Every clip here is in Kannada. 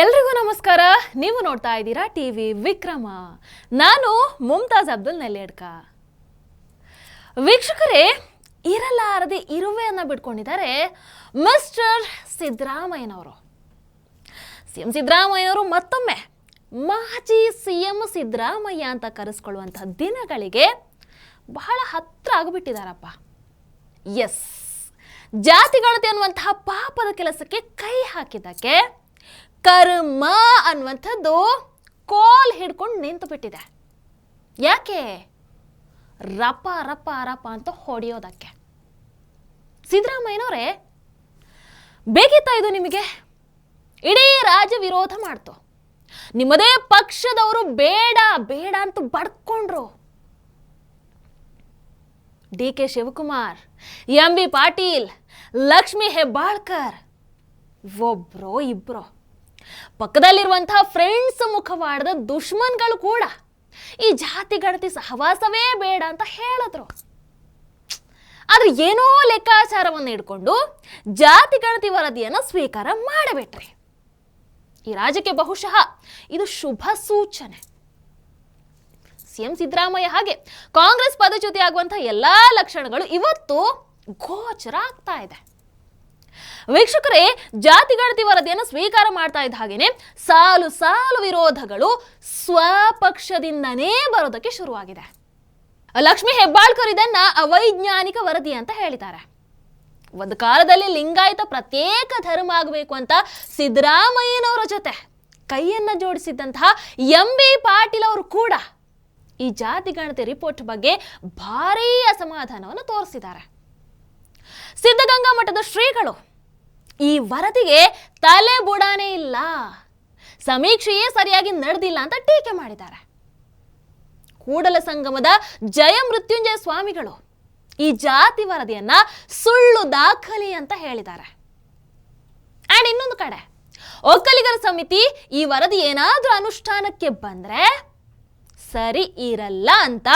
ಎಲ್ರಿಗೂ ನಮಸ್ಕಾರ. ನೀವು ನೋಡ್ತಾ ಇದ್ದೀರಾ ಟಿವಿ ವಿಕ್ರಮ. ನಾನು ಮುಮ್ತಾಜ್ ಅಬ್ದುಲ್ ನೆಲ್ಲೇಡ್ಕ. ವೀಕ್ಷಕರೇ, ಇರಲಾರದೆ ಇರುವೆಯನ್ನು ಬಿಟ್ಕೊಂಡಿದ್ದಾರೆ ಮಿಸ್ಟರ್ ಸಿದ್ದರಾಮಯ್ಯನವರು. ಸಿ ಎಂ ಸಿದ್ದರಾಮಯ್ಯನವರು ಮತ್ತೊಮ್ಮೆ ಮಾಜಿ ಸಿ ಎಂ ಸಿದ್ದರಾಮಯ್ಯ ಅಂತ ಕರೆಸ್ಕೊಳ್ಳುವಂಥ ದಿನಗಳಿಗೆ ಬಹಳ ಹತ್ರ ಆಗಿಬಿಟ್ಟಿದ್ದಾರಪ್ಪ ಎಸ್. ಜಾತಿಗಳತೆ ಅನ್ನುವಂತಹ ಪಾಪದ ಕೆಲಸಕ್ಕೆ ಕೈ ಹಾಕಿದ್ದಕ್ಕೆ ಕರ್ಮ ಅನ್ನುವಂಥದ್ದು ಕೋಲ್ ಹಿಡ್ಕೊಂಡು ನಿಂತು ಬಿಟ್ಟಿದೆ ಯಾಕೆ? ರಪ ರಪ ರಪ ಅಂತ ಹೊಡೆಯೋದಕ್ಕೆ. ಸಿದ್ದರಾಮಯ್ಯನವರೇ, ಬೇಕಿತ್ತಾ ಇದು ನಿಮಗೆ? ಇಡೀ ರಾಜ್ಯ ವಿರೋಧ ಮಾಡ್ತು. ನಿಮ್ಮದೇ ಪಕ್ಷದವರು ಬೇಡ ಬೇಡ ಅಂತ ಬಡ್ಕೊಂಡ್ರು. D K Shivakumar, M B Patil, Lakshmi Hebbalkar, ಒಬ್ರೋ ಇಬ್ರೋ. ಪಕ್ಕದಲ್ಲಿರುವಂತಹ ಫ್ರೆಂಡ್ಸ್ ಮುಖವಾಡದ ದುಶ್ಮನ್ಗಳು ಕೂಡ ಈ ಜಾತಿ ಗಣತಿ ಸಹವಾಸವೇ ಬೇಡ ಅಂತ ಹೇಳಿದ್ರು. ಆದ್ರೆ ಏನೋ ಲೆಕ್ಕಾಚಾರವನ್ನು ಇಟ್ಕೊಂಡು ಜಾತಿ ಗಣತಿ ವರದಿಯನ್ನು ಸ್ವೀಕಾರ ಮಾಡಬಿಟ್ರಿ. ಈ ರಾಜ್ಯಕ್ಕೆ ಬಹುಶಃ ಇದು ಶುಭ ಸೂಚನೆ. ಸಿಎಂ ಸಿದ್ದರಾಮಯ್ಯ ಹಾಗೆ ಕಾಂಗ್ರೆಸ್ ಪದಚ್ಯುತಿ ಆಗುವಂತಹ ಎಲ್ಲಾ ಲಕ್ಷಣಗಳು ಇವತ್ತು ಗೋಚರ ಆಗ್ತಾ ಇದೆ. ವೀಕ್ಷಕರೇ ಜಾತಿ ಗಣತಿ ವರದಿಯನ್ನು ಸ್ವೀಕಾರ ಮಾಡ್ತಾ ಇದ್ದ ಹಾಗೇನೆ ಸಾಲು ಸಾಲು ವಿರೋಧಗಳು ಸ್ವಪಕ್ಷದಿಂದನೇ ಬರೋದಕ್ಕೆ ಶುರುವಾಗಿದೆ. ಲಕ್ಷ್ಮಿ ಹೆಬ್ಬಾಳ್ಕರ್ ಇದನ್ನ ಅವೈಜ್ಞಾನಿಕ ವರದಿ ಅಂತ ಹೇಳಿದ್ದಾರೆ. ಒಂದು ಕಾಲದಲ್ಲಿ ಲಿಂಗಾಯತ ಪ್ರತ್ಯೇಕ ಧರ್ಮ ಆಗಬೇಕು ಅಂತ ಸಿದ್ದರಾಮಯ್ಯನವರ ಜೊತೆ ಕೈಯನ್ನ ಜೋಡಿಸಿದ್ದಂತಹ ಎಂ ಬಿ ಪಾಟೀಲ್ ಅವರು ಕೂಡ ಈ ಜಾತಿ ಗಣತಿ ರಿಪೋರ್ಟ್ ಬಗ್ಗೆ ಭಾರೀ ಅಸಮಾಧಾನವನ್ನು ತೋರಿಸಿದ್ದಾರೆ. ಸಿದ್ಧಗಂಗಾ ಮಠದ ಶ್ರೀಗಳು ಈ ವರದಿಗೆ ತಲೆ ಬುಡಾನೇ ಇಲ್ಲ. ಸಮೀಕ್ಷೆಯೇ ಸರಿಯಾಗಿ ನಡೆದಿಲ್ಲ ಅಂತ ಟೀಕೆ ಮಾಡಿದ್ದಾರೆ. ಕೂಡಲ ಸಂಗಮದ ಜಯ ಮೃತ್ಯುಂಜಯ ಸ್ವಾಮಿಗಳು ಈ ಜಾತಿ ವರದಿಯನ್ನ ಸುಳ್ಳು ದಾಖಲೆ ಅಂತ ಹೇಳಿದ್ದಾರೆ. ಆ್ಯಂಡ್ ಇನ್ನೊಂದು ಕಡೆ, ಒಕ್ಕಲಿಗರ ಸಮಿತಿ ಈ ವರದಿ ಏನಾದರೂ ಅನುಷ್ಠಾನಕ್ಕೆ ಬಂದ್ರೆ ಸರಿ ಇರಲ್ಲ ಅಂತ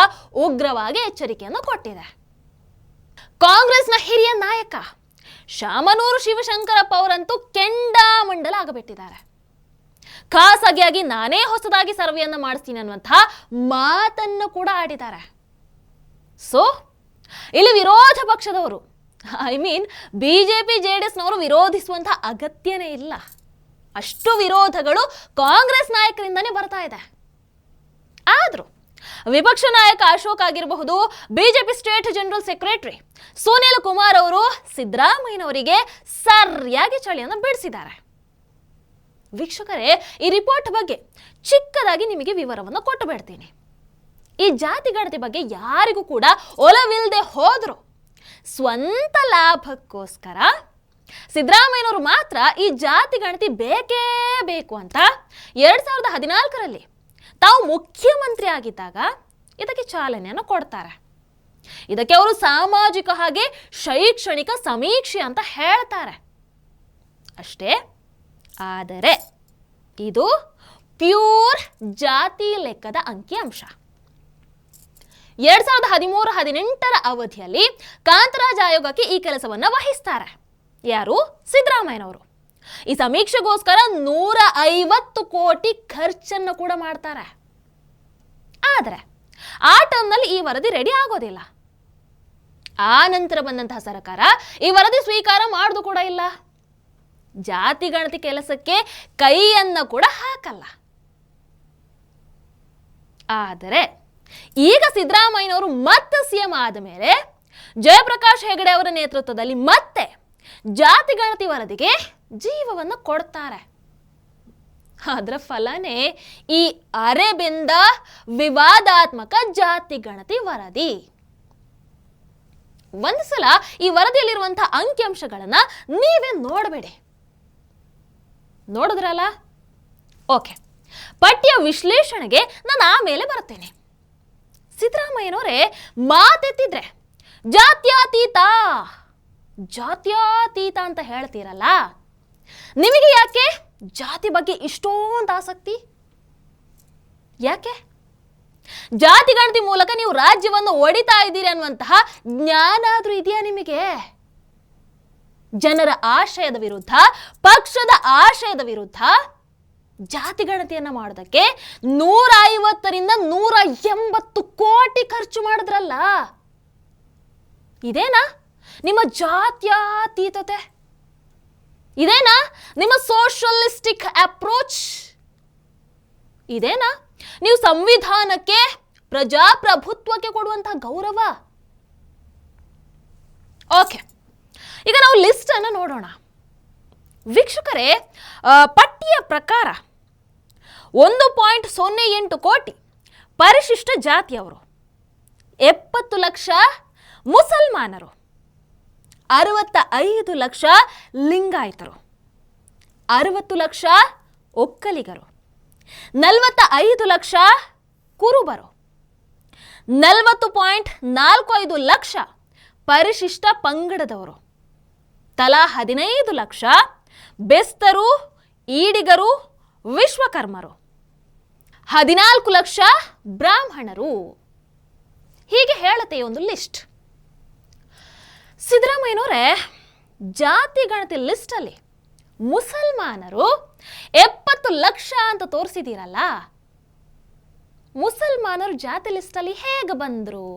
ಉಗ್ರವಾಗಿ ಎಚ್ಚರಿಕೆಯನ್ನು ಕೊಟ್ಟಿದೆ. ಕಾಂಗ್ರೆಸ್ನ ಹಿರಿಯ ನಾಯಕ ಶಾಮನೂರು ಶಿವಶಂಕರಪ್ಪ ಅವರಂತೂ ಕೆಂಡಾಮಂಡಲ ಆಗಬಿಟ್ಟಿದ್ದಾರೆ ಖಾಸಗಿಯಾಗಿ ನಾನೇ ಹೊಸದಾಗಿ ಸರ್ವೆಯನ್ನು ಮಾಡಿಸ್ತೀನಿ ಅನ್ನುವಂತಹ ಮಾತನ್ನು ಕೂಡ ಆಡಿದ್ದಾರೆ. ಸೊ ಇಲ್ಲಿ ವಿರೋಧ ಪಕ್ಷದವರು I mean B J P J D ಎಸ್ನವರು ವಿರೋಧಿಸುವಂತಹ ಅಗತ್ಯನೇ ಇಲ್ಲ. ಅಷ್ಟು ವಿರೋಧಗಳು ಕಾಂಗ್ರೆಸ್ ನಾಯಕರಿಂದನೇ ಬರ್ತಾ ಇದೆ. ಆದರೂ ವಿಪಕ್ಷ ನಾಯಕ ಅಶೋಕ್ ಆಗಿರಬಹುದು BJP state general secretary Sunil Kumar ಅವರು ಸಿದ್ದರಾಮಯ್ಯನವರಿಗೆ ಸರಿಯಾಗಿ ಚಳಿಯನ್ನು ಬಿಡಿಸಿದ್ದಾರೆ. ವೀಕ್ಷಕರೇ, ಈ ರಿಪೋರ್ಟ್ ಬಗ್ಗೆ ಚಿಕ್ಕದಾಗಿ ನಿಮಗೆ ವಿವರವನ್ನು ಕೊಟ್ಟು ಬಿಡ್ತೀನಿ. ಈ ಜಾತಿ ಗಣತಿ ಬಗ್ಗೆ ಯಾರಿಗೂ ಕೂಡ ಒಲವಿಲ್ಲದೆ ಹೋದ್ರು. ಸ್ವಂತ ಲಾಭಕ್ಕೋಸ್ಕರ ಸಿದ್ದರಾಮಯ್ಯನವರು ಮಾತ್ರ ಈ ಜಾತಿ ಗಣತಿ ಬೇಕೇ ಬೇಕು ಅಂತ ಎರಡ್ ಸಾವಿರದ ಹದಿನಾಲ್ಕರಲ್ಲಿ ತಾವು ಮುಖ್ಯಮಂತ್ರಿ ಆಗಿದ್ದಾಗ ಇದಕ್ಕೆ ಚಾಲನೆಯನ್ನು ಕೊಡ್ತಾರೆ. ಇದಕ್ಕೆ ಅವರು ಸಾಮಾಜಿಕ ಹಾಗೆ ಶೈಕ್ಷಣಿಕ ಸಮೀಕ್ಷೆ ಅಂತ ಹೇಳ್ತಾರೆ. ಅಷ್ಟೇ, ಆದರೆ ಇದು ಪ್ಯೂರ್ ಜಾತಿ ಲೆಕ್ಕದ ಅಂಕಿಅಂಶ. ಎರಡ್ ಸಾವಿರದ ಹದಿಮೂರು ಹದಿನೆಂಟರ ಅವಧಿಯಲ್ಲಿ ಕಾಂತರಾಜ್ ಆಯೋಗಕ್ಕೆ ಈ ಕೆಲಸವನ್ನು ವಹಿಸ್ತಾರೆ. ಯಾರು? ಸಿದ್ದರಾಮಯ್ಯನವರು. ಈ ಸಮೀಕ್ಷೆಗೋಸ್ಕರ ನೂರ ಐವತ್ತು ಕೋಟಿ ಖರ್ಚನ್ನು ಕೂಡ ಮಾಡ್ತಾರೆ. ಆದರೆ ಆ ಟರ್ಮ್ನಲ್ಲಿ ಈ ವರದಿ ರೆಡಿ ಆಗೋದಿಲ್ಲ. ಆ ನಂತರ ಬಂದಂತಹ ಸರ್ಕಾರ ಈ ವರದಿ ಸ್ವೀಕಾರ ಮಾಡೋದು ಕೂಡ ಇಲ್ಲ. ಜಾತಿ ಗಣತಿ ಕೆಲಸಕ್ಕೆ ಕೈಯನ್ನ ಕೂಡ ಹಾಕಲ್ಲ. ಆದರೆ ಈಗ ಸಿದ್ದರಾಮಯ್ಯನವರು ಮತ್ತೆ ಸಿಎಂ ಆದ ಮೇಲೆ ಜಯಪ್ರಕಾಶ್ ಹೆಗಡೆ ಅವರ ನೇತೃತ್ವದಲ್ಲಿ ಮತ್ತೆ ಜಾತಿ ಗಣತಿ ವರದಿಗೆ ಜೀವವನ್ನು ಕೊಡ್ತಾರೆ. ಅದರ ಫಲನೇ ಈ ಅರೆಬಿಂದ ವಿವಾದಾತ್ಮಕ ಜಾತಿ ಗಣತಿ ವರದಿ. ಒಂದು ಸಲ ಈ ವರದಿಯಲ್ಲಿರುವಂತಹ ಅಂಕಿಅಂಶಗಳನ್ನ ನೀವೇ ನೋಡಬೇಡಿ. ನೋಡಿದ್ರಲ್ಲ? ಓಕೆ. ಪಠ್ಯ ವಿಶ್ಲೇಷಣೆಗೆ ನಾನು ಆಮೇಲೆ ಬರ್ತೇನೆ ಸಿದ್ದರಾಮಯ್ಯನವರೇ ಮಾತೆತ್ತಿದ್ರೆ, ಜಾತ್ಯಾತೀತ ಜಾತ್ಯಾತೀತ ಅಂತ ಹೇಳ್ತೀರಲ್ಲ? ನಿಮಗೆ ಯಾಕೆ? ಜಾತಿ ಬಗ್ಗೆ ಇಷ್ಟೊಂದು ಆಸಕ್ತಿ? ಯಾಕೆ? ಜಾತಿ ಗಣತಿ ಮೂಲಕ ನೀವು ರಾಜ್ಯವನ್ನು ಒಡಿತಾ ಇದ್ದೀರಿ ಅನ್ನುವಂತಹ ಜ್ಞಾನ ಆದರೂ ಇದೆಯಾ ನಿಮಗೆ? ಜನರ ಆಶಯದ ವಿರುದ್ಧ, ಪಕ್ಷದ ಆಶಯದ ವಿರುದ್ಧ ಜಾತಿ ಗಣತಿಯನ್ನ ಮಾಡೋದಕ್ಕೆ ನೂರ ಐವತ್ತರಿಂದ ನೂರ ಎಂಬತ್ತು ಕೋಟಿ ಖರ್ಚು ಮಾಡಿದ್ರಲ್ಲ? ಇದೇನಾ? ನಿಮ್ಮ ಜಾತ್ಯಾತೀತತೆ? ಇದೇನಾ? ನಿಮ್ಮ ಸೋಷಲಿಸ್ಟಿಕ್ ಅಪ್ರೋಚ್ ಇದೇನಾ? ನೀವು ಸಂವಿಧಾನಕ್ಕೆ, ಪ್ರಜಾಪ್ರಭುತ್ವಕ್ಕೆ ಕೊಡುವಂತಹ ಗೌರವ? ಓಕೆ ಈಗ ನಾವು ಲಿಸ್ಟ್ ಅನ್ನು ನೋಡೋಣ. ವೀಕ್ಷಕರೇ ಪಟ್ಟಿಯ ಪ್ರಕಾರ ಒಂದು ಪಾಯಿಂಟ್ ಸೊನ್ನೆ ಎಂಟು ಕೋಟಿ ಪರಿಶಿಷ್ಟ ಜಾತಿಯವರು, ಎಪ್ಪತ್ತು ಲಕ್ಷ ಮುಸಲ್ಮಾನರು. ಅರವತ್ತ ಐದು ಲಕ್ಷ ಲಿಂಗಾಯತರು. ಅರವತ್ತು ಲಕ್ಷ ಒಕ್ಕಲಿಗರು. ನಲವತ್ತ ಐದು ಲಕ್ಷ ಕುರುಬರು. ನಲವತ್ತು ಪಾಯಿಂಟ್ ನಾಲ್ಕು ಐದು ಲಕ್ಷ ಪರಿಶಿಷ್ಟ ಪಂಗಡದವರು. ತಲಾ ಹದಿನೈದು ಲಕ್ಷ ಬೆಸ್ತರು, ಈಡಿಗರು, ವಿಶ್ವಕರ್ಮರು. ಹದಿನಾಲ್ಕು ಲಕ್ಷ ಬ್ರಾಹ್ಮಣರು. ಹೀಗೆ ಹೇಳುತ್ತೆ ಒಂದು ಲಿಸ್ಟ್. ಸಿದ್ದರಾಮಯ್ಯನವರೇ, ಜಾತಿ ಗಣತಿ ಲಿಸ್ಟಲ್ಲಿ ಮುಸಲ್ಮಾನರು ಎಪ್ಪತ್ತು ಲಕ್ಷ ಅಂತ ತೋರಿಸಿದ್ದೀರಲ್ಲ, ಮುಸಲ್ಮಾನರು ಜಾತಿ ಲಿಸ್ಟಲ್ಲಿ ಹೇಗೆ ಬಂದರು?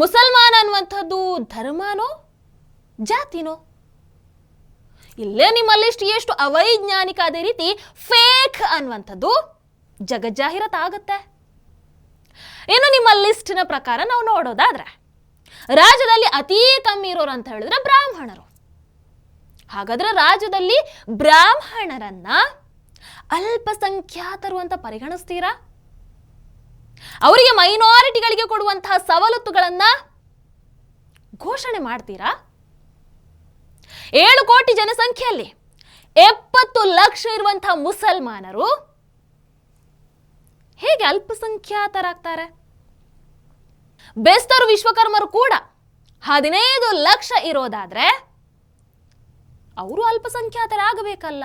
ಮುಸಲ್ಮಾನ ಅನ್ನುವಂಥದ್ದು ಧರ್ಮನೋ, ಜಾತಿನೋ? ಇಲ್ಲೇ ನಿಮ್ಮ ಲಿಸ್ಟ್ ಎಷ್ಟು ಅವೈಜ್ಞಾನಿಕ ಅದೇ ರೀತಿ ಫೇಕ್ ಅನ್ನುವಂಥದ್ದು ಜಗಜ್ಜಾಹಿರತ ಆಗುತ್ತೆ. ಇನ್ನು ನಿಮ್ಮ ಲಿಸ್ಟಿನ ಪ್ರಕಾರ ನಾವು ನೋಡೋದಾದ್ರೆ ರಾಜ್ಯದಲ್ಲಿ ಅತೀ ಕಮ್ಮಿ ಇರೋರು ಅಂತ ಹೇಳಿದ್ರೆ ಬ್ರಾಹ್ಮಣರು. ಹಾಗಾದ್ರೆ ರಾಜ್ಯದಲ್ಲಿ ಬ್ರಾಹ್ಮಣರನ್ನ ಅಲ್ಪಸಂಖ್ಯಾತರು ಅಂತ ಪರಿಗಣಿಸ್ತೀರಾ? ಅವರಿಗೆ ಮೈನಾರಿಟಿಗಳಿಗೆ ಕೊಡುವಂತಹ ಸವಲತ್ತುಗಳನ್ನ ಘೋಷಣೆ ಮಾಡ್ತೀರಾ? ಏಳು ಕೋಟಿ ಜನಸಂಖ್ಯೆಯಲ್ಲಿ ಎಪ್ಪತ್ತು ಲಕ್ಷ ಇರುವಂತಹ ಮುಸಲ್ಮಾನರು ಹೇಗೆ ಅಲ್ಪಸಂಖ್ಯಾತರಾಗ್ತಾರೆ? ಬೆಸ್ತರು ವಿಶ್ವಕರ್ಮರು ಕೂಡ ಹದಿನೈದು ಲಕ್ಷ ಇರೋದಾದ್ರೆ ಅವರು ಅಲ್ಪಸಂಖ್ಯಾತರಾಗಬೇಕಲ್ಲ.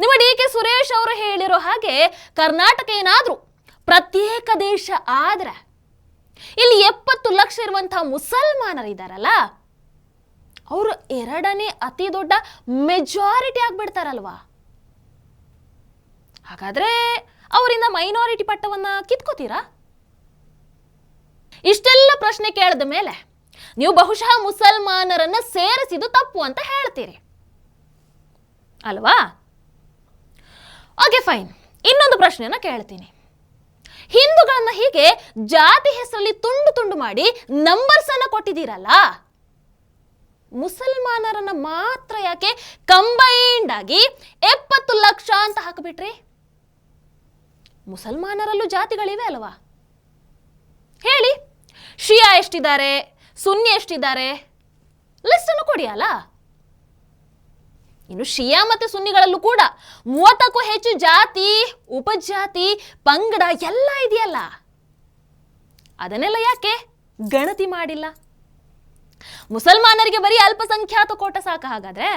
ನಿಮ್ಮ ಡಿ ಕೆ ಸುರೇಶ್ ಅವರು ಹೇಳಿರೋ ಹಾಗೆ ಕರ್ನಾಟಕ ಏನಾದರೂ ಪ್ರತ್ಯೇಕ ದೇಶ ಆದ್ರೆ ಇಲ್ಲಿ ಎಪ್ಪತ್ತು ಲಕ್ಷ ಇರುವಂತಹ ಮುಸಲ್ಮಾನರಿದ್ದಾರಲ್ಲ ಅವರು ಎರಡನೇ ಅತಿ ದೊಡ್ಡ ಮೆಜಾರಿಟಿ ಆಗ್ಬಿಡ್ತಾರಲ್ವಾ? ಹಾಗಾದ್ರೆ ಅವರಿಂದ ಮೈನಾರಿಟಿ ಪಟ್ಟವನ್ನ ಕಿತ್ಕೋತೀರಾ? ಇಷ್ಟೆಲ್ಲ ಪ್ರಶ್ನೆ ಕೇಳಿದ ಮೇಲೆ ನೀವು ಬಹುಶಃ ಮುಸಲ್ಮಾನರನ್ನ ಸೇರಿಸಿದ್ದು ತಪ್ಪು ಅಂತ ಹೇಳ್ತೀರಿ. ಅಲ್ವಾ? ಓಕೆ ಫೈನ್ ಇನ್ನೊಂದು ಪ್ರಶ್ನೆಯನ್ನ ಕೇಳ್ತೀನಿ. ಹಿಂದೂಗಳನ್ನ ಹೀಗೆ ಜಾತಿ ಹೆಸರಲ್ಲಿ ತುಂಡು ತುಂಡು ಮಾಡಿ ನಂಬರ್ಸ್ ಅನ್ನ ಕೊಟ್ಟಿದ್ದೀರಲ್ಲ? ಮುಸಲ್ಮಾನರನ್ನ ಮಾತ್ರ ಯಾಕೆ ಕಂಬೈಂಡ್ ಆಗಿ ಎಪ್ಪತ್ತು ಲಕ್ಷ ಅಂತ ಹಾಕಿಬಿಟ್ರಿ? ಮುಸಲ್ಮಾನರಲ್ಲೂ ಜಾತಿಗಳಿವೆ ಅಲ್ವಾ? ಹೇಳಿ. ಶಿಯಾ ಎಷ್ಟಿದ್ದಾರೆ? ಸುನ್ನಿ ಎಷ್ಟಿದ್ದಾರೆ? ಲಿಸ್ಟ್ ಅನ್ನು ಕೊಡಿ ಅಲ್ಲ ಇನ್ನು ಶಿಯಾ ಮತ್ತೆ ಸುನ್ನಿಗಳಲ್ಲೂ ಕೂಡ ಮೂವತ್ತಕ್ಕೂ ಹೆಚ್ಚು ಜಾತಿ, ಉಪಜಾತಿ, ಪಂಗಡ ಎಲ್ಲ ಇದೆಯಲ್ಲ? ಅದನ್ನೆಲ್ಲ ಯಾಕೆ ಗಣತಿ ಮಾಡಿಲ್ಲ? ಮುಸಲ್ಮಾನರಿಗೆ ಬರೀ ಅಲ್ಪಸಂಖ್ಯಾತ ಕೋಟ ಸಾಕ ಹಾಗಾದ್ರೆ?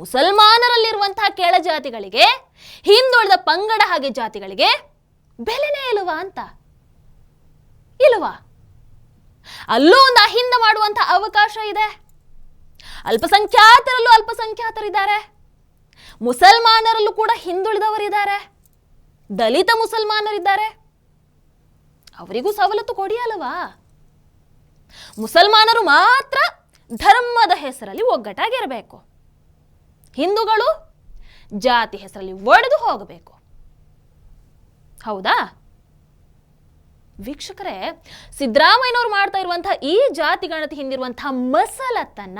ಮುಸಲ್ಮಾನರಲ್ಲಿರುವಂತಹ ಕೆಳ ಜಾತಿಗಳಿಗೆ, ಹಿಂದುಳಿದ ಪಂಗಡ ಹಾಗೆ ಜಾತಿಗಳಿಗೆ ಬೆಲೆನೇ ಇಲ್ವಾ ಅಂತ? ಇಲ್ವಾ ಅಲ್ಲೂ ಒಂದು ಅಹಿಂದ ಮಾಡುವಂಥ ಅವಕಾಶ ಇದೆ. ಅಲ್ಪಸಂಖ್ಯಾತರಲ್ಲೂ ಅಲ್ಪಸಂಖ್ಯಾತರಿದ್ದಾರೆ. ಮುಸಲ್ಮಾನರಲ್ಲೂ ಕೂಡ ಹಿಂದುಳಿದವರಿದ್ದಾರೆ. ದಲಿತ ಮುಸಲ್ಮಾನರಿದ್ದಾರೆ. ಅವರಿಗೂ ಸವಲತ್ತು ಕೊಡಿ ಅಲ್ವಾ ಮುಸಲ್ಮಾನರು ಮಾತ್ರ ಧರ್ಮದ ಹೆಸರಲ್ಲಿ ಒಗ್ಗಟ್ಟಾಗಿರಬೇಕು ಹಿಂದೂಗಳು ಜಾತಿ ಹೆಸರಲ್ಲಿ ಒಡೆದು ಹೋಗಬೇಕು. ಹೌದಾ? ವೀಕ್ಷಕರೇ, ಸಿದ್ದರಾಮಯ್ಯನವ್ರು ಮಾಡ್ತಾ ಇರುವಂತಹ ಈ ಜಾತಿ ಗಣತಿ ಹಿಂದಿರುವಂತಹ ಮಸಲತ್ತನ್ನ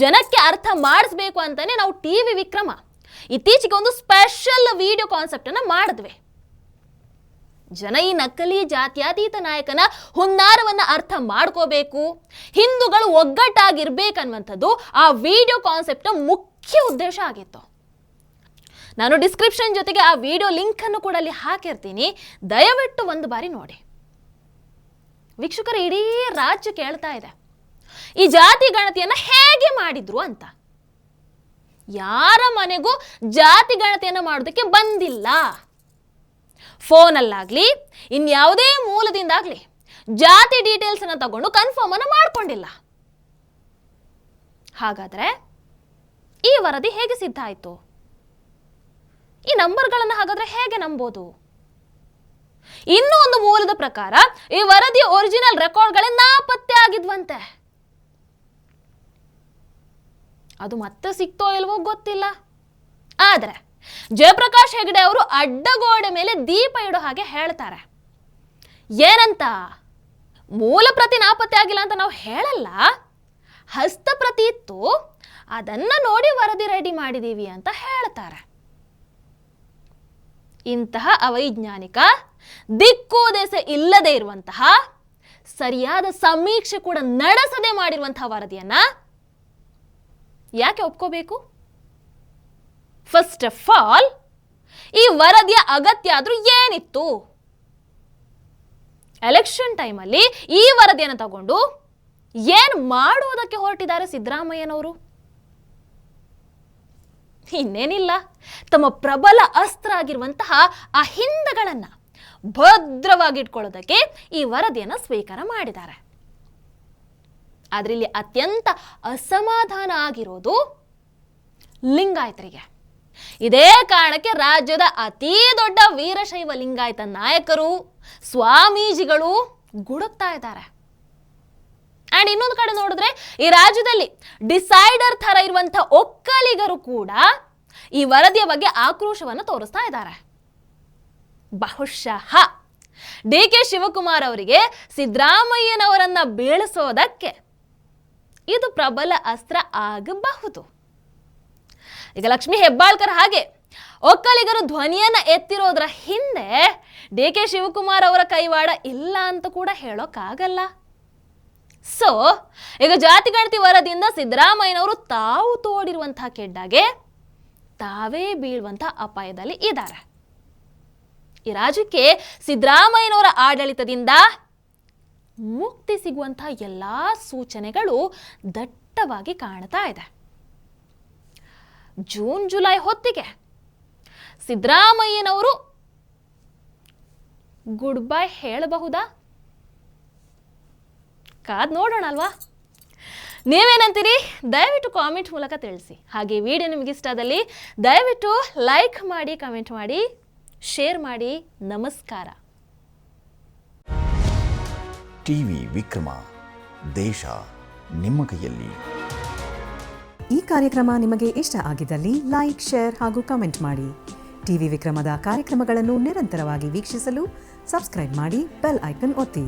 ಜನಕ್ಕೆ ಅರ್ಥ ಮಾಡಿಸ್ಬೇಕು ಅಂತಾನೆ ನಾವು ಟಿ ವಿ ವಿಕ್ರಮ ಇತ್ತೀಚೆಗೆ ಒಂದು ಸ್ಪೆಷಲ್ ವಿಡಿಯೋ ಕಾನ್ಸೆಪ್ಟ್ ಅನ್ನ ಮಾಡಿದ್ವಿ. ಜನ ಈ ನಕಲಿ ಜಾತ್ಯಾತೀತ ನಾಯಕನ ಹುನ್ನಾರವನ್ನ ಅರ್ಥ ಮಾಡ್ಕೋಬೇಕು, ಹಿಂದೂಗಳು ಒಗ್ಗಟ್ಟಾಗಿರ್ಬೇಕನ್ನುವಂಥದ್ದು ಆ ವಿಡಿಯೋ ಕಾನ್ಸೆಪ್ಟ್ ಮುಖ್ಯ ಉದ್ದೇಶ ಆಗಿತ್ತು. ನಾನು ಡಿಸ್ಕ್ರಿಪ್ಷನ್ ಜೊತೆಗೆ ಆ ವಿಡಿಯೋ ಲಿಂಕ್ ಅನ್ನು ಕೂಡ ಅಲ್ಲಿ ಹಾಕಿರ್ತೀನಿ. ದಯವಿಟ್ಟು ಒಂದು ಬಾರಿ ನೋಡಿ. ವೀಕ್ಷಕರು, ಇಡೀ ರಾಜ್ಯ ಕೇಳ್ತಾ ಇದೆ. ಈ ಜಾತಿ ಗಣತಿಯನ್ನು ಹೇಗೆ ಮಾಡಿದ್ರು ಅಂತ. ಯಾರ ಮನೆಗೂ ಜಾತಿ ಗಣತಿಯನ್ನು ಮಾಡೋದಕ್ಕೆ ಬಂದಿಲ್ಲ. ಫೋನಲ್ಲಾಗಲಿ, ಇನ್ಯಾವುದೇ ಮೂಲದಿಂದಾಗಲಿ, ಜಾತಿ ಡೀಟೇಲ್ಸ್ ಅನ್ನ ತಗೊಂಡು ಕನ್ಫರ್ಮ್ ಅನ್ನು ಮಾಡ್ಕೊಂಡಿಲ್ಲ. ಹಾಗಾದ್ರೆ, ಈ ವರದಿ ಹೇಗೆ ಸಿದ್ಧ ಆಯಿತು? ಈ ನಂಬರ್ಗಳನ್ನು ಹಾಗಾದ್ರೆ ಹೇಗೆ ನಂಬೋದು? ಇನ್ನೂ ಒಂದು ಮೂಲದ ಪ್ರಕಾರ ಈ ವರದಿಯ ಒರಿಜಿನಲ್ ರೆಕಾರ್ಡ್ಗಳೇ ನಾಪತ್ತೆ ಆಗಿದ್ವಂತೆ. ಅದು ಮತ್ತೆ ಸಿಕ್ತೋ ಇಲ್ವೋ ಗೊತ್ತಿಲ್ಲ. ಆದರೆ ಜಯಪ್ರಕಾಶ್ ಹೆಗಡೆ ಅವರು ಅಡ್ಡಗೋಡೆ ಮೇಲೆ ದೀಪ ಇಡೋ ಹಾಗೆ ಹೇಳ್ತಾರೆ. ಏನಂತ? ಮೂಲ ಪ್ರತಿ ನಾಪತ್ತೆ ಆಗಿಲ್ಲ ಅಂತ ನಾವು ಹೇಳಲ್ಲ. ಹಸ್ತಪ್ರತಿ ಇತ್ತು. ಅದನ್ನ ನೋಡಿ ವರದಿ ರೆಡಿ ಮಾಡಿದೀವಿ ಅಂತ ಹೇಳ್ತಾರೆ. ಇಂತಹ ಅವೈಜ್ಞಾನಿಕ ದಿಕ್ಕು ದೆಸೆ ಇಲ್ಲದೆ ಇರುವಂತಹ, ಸರಿಯಾದ ಸಮೀಕ್ಷೆ ಕೂಡ ನಡೆಸದೆ ಮಾಡಿರುವಂತಹ ವರದಿಯನ್ನ ಯಾಕೆ ಒಪ್ಕೋಬೇಕು? ಫಸ್ಟ್ ಆಫ್ ಆಲ್ ಈ ವರದಿಯ ಅಗತ್ಯ ಆದ್ರೂ ಏನಿತ್ತು ಎಲೆಕ್ಷನ್ ಟೈಮಲ್ಲಿ ಈ ವರದಿಯನ್ನು ತಗೊಂಡು ಏನ್ ಮಾಡುವುದಕ್ಕೆ ಹೊರಟಿದ್ದಾರೆ ಸಿದ್ದರಾಮಯ್ಯನವರು? ಇನ್ನೇನಿಲ್ಲ. ತಮ್ಮ ಪ್ರಬಲ ಅಸ್ತ್ರ ಆಗಿರುವಂತಹ ಆ ಹಿಂದಗಳನ್ನ ಭದ್ರವಾಗಿಟ್ಕೊಳ್ಳೋದಕ್ಕೆ ಈ ವರದಿಯನ್ನು ಸ್ವೀಕಾರ ಮಾಡಿದ್ದಾರೆ. ಅದರಲ್ಲಿ ಅತ್ಯಂತ ಅಸಮಾಧಾನ ಆಗಿರೋದು ಲಿಂಗಾಯತರಿಗೆ. ಇದೇ ಕಾರಣಕ್ಕೆ ರಾಜ್ಯದ ಅತೀ ದೊಡ್ಡ ವೀರಶೈವ ಲಿಂಗಾಯತ ನಾಯಕರು, ಸ್ವಾಮೀಜಿಗಳು ಗುಡುಕ್ತಾ ಇದ್ದಾರೆ. ಅಂಡ್ ಇನ್ನೊಂದು ಕಡೆ ನೋಡಿದ್ರೆ ಈ ರಾಜ್ಯದಲ್ಲಿ ಡಿಸೈಡರ್ ಥರ ಇರುವಂಥ ಒಕ್ಕಲಿಗರು ಕೂಡ ಈ ವರದಿಯ ಬಗ್ಗೆ ಆಕ್ರೋಶವನ್ನು ತೋರಿಸ್ತಾ ಇದ್ದಾರೆ. ಬಹುಶಃ ಡಿ ಕೆ ಶಿವಕುಮಾರ್ ಅವರಿಗೆ ಸಿದ್ದರಾಮಯ್ಯನವರನ್ನ ಬೀಳಿಸೋದಕ್ಕೆ ಇದು ಪ್ರಬಲ ಅಸ್ತ್ರ ಆಗಬಹುದು. ಈಗ ಲಕ್ಷ್ಮಿ ಹೆಬ್ಬಾಳ್ಕರ್ ಹಾಗೆ ಒಕ್ಕಲಿಗರು ಧ್ವನಿಯನ್ನ ಎತ್ತಿರೋದ್ರ ಹಿಂದೆ ಡಿ ಕೆ ಶಿವಕುಮಾರ್ ಅವರ ಕೈವಾಡ ಇಲ್ಲ ಅಂತ ಕೂಡ ಹೇಳೋಕ್ಕಾಗಲ್ಲ. ಸೊ ಈಗ ಜಾತಿ ಗಣತಿ ವರದಿಯಿಂದ ಸಿದ್ದರಾಮಯ್ಯನವರು ತಾವು ತೋಡಿರುವಂತಹ ಕೆಡ್ಡಾಗೆ ತಾವೇ ಬೀಳುವಂತಹ ಅಪಾಯದಲ್ಲಿ ಇದ್ದಾರೆ. ಈ ರಾಜ್ಯಕ್ಕೆ ಸಿದ್ದರಾಮಯ್ಯನವರ ಆಡಳಿತದಿಂದ ಮುಕ್ತಿ ಸಿಗುವಂತಹ ಎಲ್ಲ ಸೂಚನೆಗಳು ದಟ್ಟವಾಗಿ ಕಾಣ್ತಾ ಇದೆ. ಜೂನ್, ಜುಲೈ ಹೊತ್ತಿಗೆ ಸಿದ್ದರಾಮಯ್ಯನವರು ಗುಡ್ ಬೈ ಹೇಳಬಹುದಾ? ಕಾದ್ ನೋಡೋಣ ಅಲ್ವಾ? ನೀವೇನಂತೀರಿ? ದಯವಿಟ್ಟು ಕಾಮೆಂಟ್ ಮೂಲಕ ತಿಳಿಸಿ. ಹಾಗೆ ವಿಡಿಯೋ ನಿಮಗೆ ಇಷ್ಟ ಆದಲ್ಲಿ ದಯವಿಟ್ಟು ಲೈಕ್ ಮಾಡಿ ಕಮೆಂಟ್ ಮಾಡಿ ಶೇರ್ ಮಾಡಿ. ನಮಸ್ಕಾರ. ಟಿವಿ ವಿಕ್ರಮ ದೇಶ ನಿಮ್ಮ ಕೈಯಲ್ಲಿ. ಈ ಕಾರ್ಯಕ್ರಮ ನಿಮಗೆ ಇಷ್ಟ ಆಗಿದ್ದಲ್ಲಿ ಲೈಕ್ ಶೇರ್ ಹಾಗೂ ಕಮೆಂಟ್ ಮಾಡಿ. ಟಿವಿ ವಿಕ್ರಮದ ಕಾರ್ಯಕ್ರಮಗಳನ್ನು ನಿರಂತರವಾಗಿ ವೀಕ್ಷಿಸಲು ಸಬ್ಸ್ಕ್ರೈಬ್ ಮಾಡಿ ಬೆಲ್ ಐಕನ್ ಒತ್ತಿ.